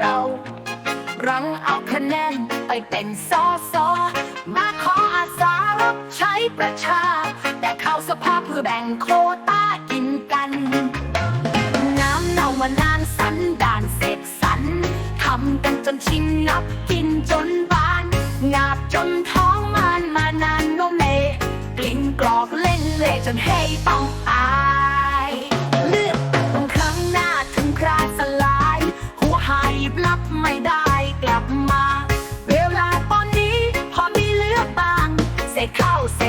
เรารังเอาคะแนนไปเป็นสอสอมาขออาสารับใช้ประชา แต่เข้าสภาเพื่อแบ่งโคต้ากินกัน น้ำเน่ามานานสันดานเสกสรรทำกันจนชินงับกินจนบานงาบจนท้องมันมานานโนเมกลิ่นกรอกเล่นเล่จนให้ต้อง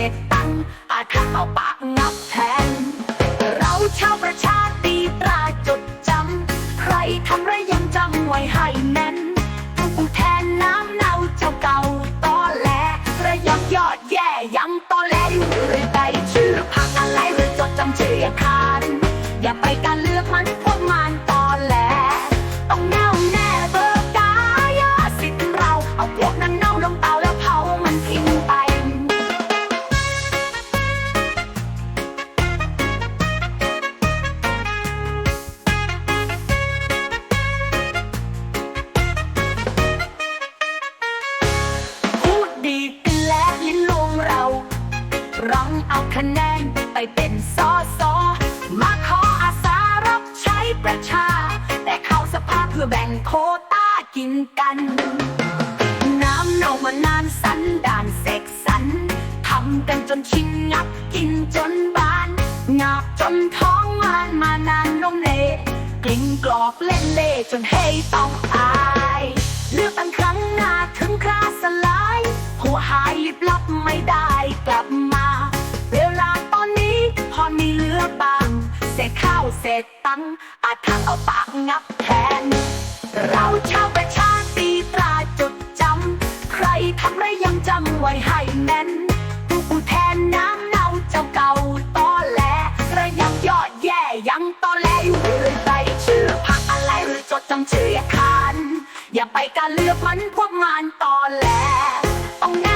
ษข้าวเศษตังอาจทำเอาปากงับแทน เราชาวประชาตีตราจดจำ ใครทำไรยังจำไว้ให้แน่น เอาคะแนนไปเป็นสอสอมาขออาสารับใช้ประชา แต่เข้าสภาเพื่อแบ่งโคต้ากินกัน น้ำเน่ามานานสันดานเสกสรรทำกันจนชินงับกินจนบานงับจนท้องมันมานานนมเนกลิ่นกรอกเล่นเล่จนให้ต้องอาย เศษข้าวเศษตังอาจทางเอาปากงับแทน เราชาวประชาตีตราจดจำ ใครทำไรยังจำไว้ให้แน่นผู้แทนน้ำเน่าเจ้าเก่าตอแหลระยำยอดแย่ยังตอแหลอยู่เรื่อยไปชื่อพักอะไรหรือจดจำชื่ออาคารอย่าไปการเลือกมันพวกงานตอแหลต้องแน่